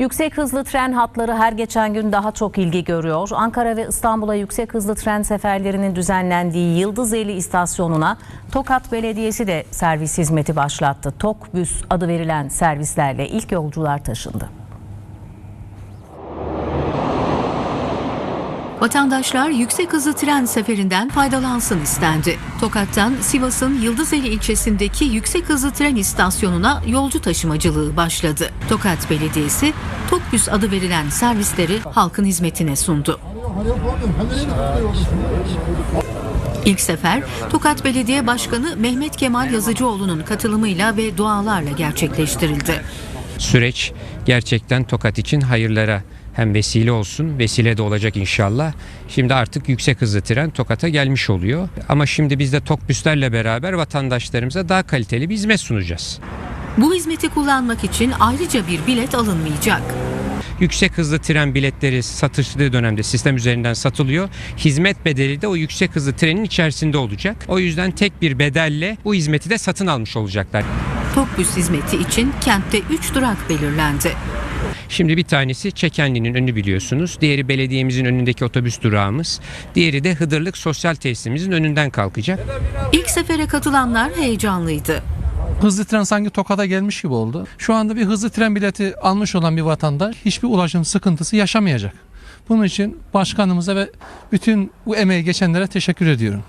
Yüksek hızlı tren hatları her geçen gün daha çok ilgi görüyor. Ankara ve İstanbul'a yüksek hızlı tren seferlerinin düzenlendiği Yıldızeli istasyonuna Tokat Belediyesi de servis hizmeti başlattı. Tokbüs adı verilen servislerle ilk yolcular taşındı. Vatandaşlar yüksek hızlı tren seferinden faydalansın istendi. Tokat'tan Sivas'ın Yıldızeli ilçesindeki yüksek hızlı tren istasyonuna yolcu taşımacılığı başladı. Tokat Belediyesi Tokbüs adı verilen servisleri halkın hizmetine sundu. İlk sefer Tokat Belediye Başkanı Mehmet Kemal Yazıcıoğlu'nun katılımıyla ve dualarla gerçekleştirildi. süreç gerçekten Tokat için hayırlara hem vesile olsun, vesile de olacak inşallah. Şimdi artık yüksek hızlı tren Tokat'a gelmiş oluyor. Ama şimdi biz de Tokbüslerle beraber vatandaşlarımıza daha kaliteli bir hizmet sunacağız. Bu hizmeti kullanmak için ayrıca bir bilet alınmayacak. Yüksek hızlı tren biletleri satışlı dönemde sistem üzerinden satılıyor. Hizmet bedeli de o yüksek hızlı trenin içerisinde olacak. O yüzden tek bir bedelle bu hizmeti de satın almış olacaklar. Tokbüs hizmeti için kentte 3 durak belirlendi. Şimdi bir tanesi Çekenli'nin önü biliyorsunuz. Diğeri belediyemizin önündeki otobüs durağımız. Diğeri de Hıdırlık Sosyal Tesisimizin önünden kalkacak. İlk sefere katılanlar heyecanlıydı. Hızlı tren sanki Tokat'a gelmiş gibi oldu. Şu anda bir hızlı tren bileti almış olan bir vatandaş hiçbir ulaşım sıkıntısı yaşamayacak. Bunun için başkanımıza ve bütün bu emeği geçenlere teşekkür ediyorum.